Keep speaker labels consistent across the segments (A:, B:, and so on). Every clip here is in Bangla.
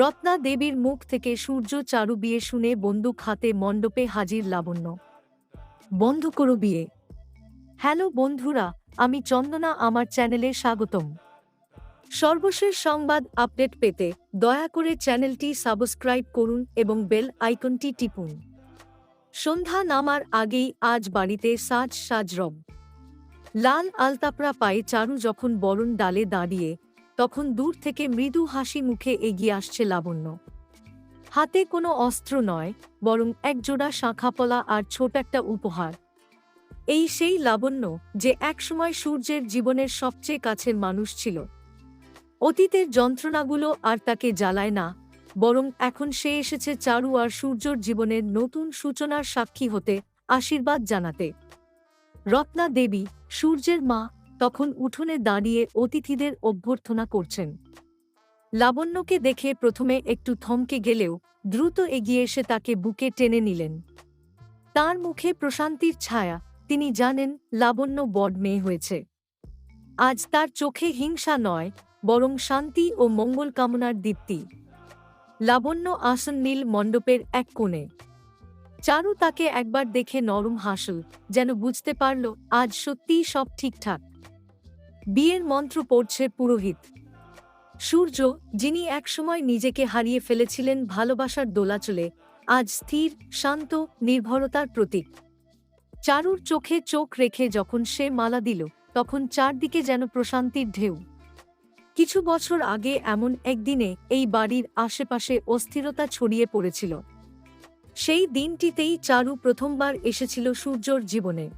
A: রত্না দেবীর মুখ থেকে সূর্য চারু বিয়ে শুনে বন্দুক হাতে মণ্ডপে হাজির লাবণ্য। বন্ধ করো বিয়ে। হ্যালো বন্ধুরা, আমি চন্দনা, আমার চ্যানেলে স্বাগতম। সর্বশেষ সংবাদ আপডেট পেতে দয়া করে চ্যানেলটি সাবস্ক্রাইব করুন এবং বেল আইকনটি টিপুন। সন্ধ্যা নামার আগেই আজ বাড়িতে সাজ সাজরব লাল আলতাপড়া পায়ে চারু যখন বরণ ডালে দাঁড়িয়ে তখন দূর থেকে মৃদু হাসি মুখে এগিয়ে আসছে লাবণ্য। হাতে কোনো অস্ত্র নয়, বরং একজোড়া শাঁখাপলা আর ছোট একটা উপহার। এই সেই লাবণ্য যে একসময় সূর্যের জীবনের সবচেয়ে কাছের মানুষ ছিল। অতীতের যন্ত্রণাগুলো আর তাকে জ্বালায় না, বরং এখন সে এসেছে চারু আর সূর্যর জীবনের নতুন সূচনার সাক্ষী হতে আশীর্বাদ জানাতে। রত্না দেবী, সূর্যের মা তখন উঠোনে দাঁড়িয়ে অতিথিদের অভ্যর্থনা করছেন। লাবণ্যকে দেখে প্রথমে একটু থমকে গেলেও দ্রুত এগিয়ে এসে তাকে বুকে টেনে নিলেন। তার মুখে প্রশান্তির ছায়া, তিনি জানেন লাবণ্য বড মেয়ে হয়েছে। আজ তার চোখে হিংসা নয়, বরং শান্তি ও মঙ্গল কামনার দীপ্তি। লাবণ্য আসন নীল মণ্ডপের এক কোণে। চারু তাকে একবার দেখে নরম হাসল, যেন বুঝতে পারল আজ সত্যিই সব ঠিকঠাক। বিয়ের মন্ত্র পড়ছে পুরোহিত। সূর্য, যিনি একসময় নিজেকে হারিয়ে ফেলেছিলেন ভালোবাসার দোলাচলে, আজ স্থির, শান্ত, নির্ভরতার প্রতীক। চারুর চোখে চোখ রেখে যখন সে মালা দিল, তখন চারদিকে যেন প্রশান্তির ঢেউ। কিছু বছর আগে এমন একদিনে এই বাড়ির আশেপাশে অস্থিরতা ছড়িয়ে পড়েছিল। সেই দিনটিতেই চারু প্রথমবার এসেছিল সূর্যর জীবনে।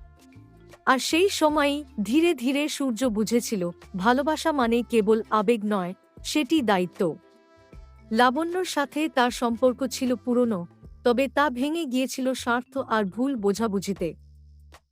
A: আর সেই সময়ই ধীরে ধীরে সূর্য বুঝেছিল, ভালোবাসা মানে কেবল আবেগ নয়, সেটি দায়িত্ব। লাবণ্যর সাথে তার সম্পর্ক ছিল পুরনো, তবে তা ভেঙে গিয়েছিল স্বার্থ আর ভুল বোঝাবুঝিতে।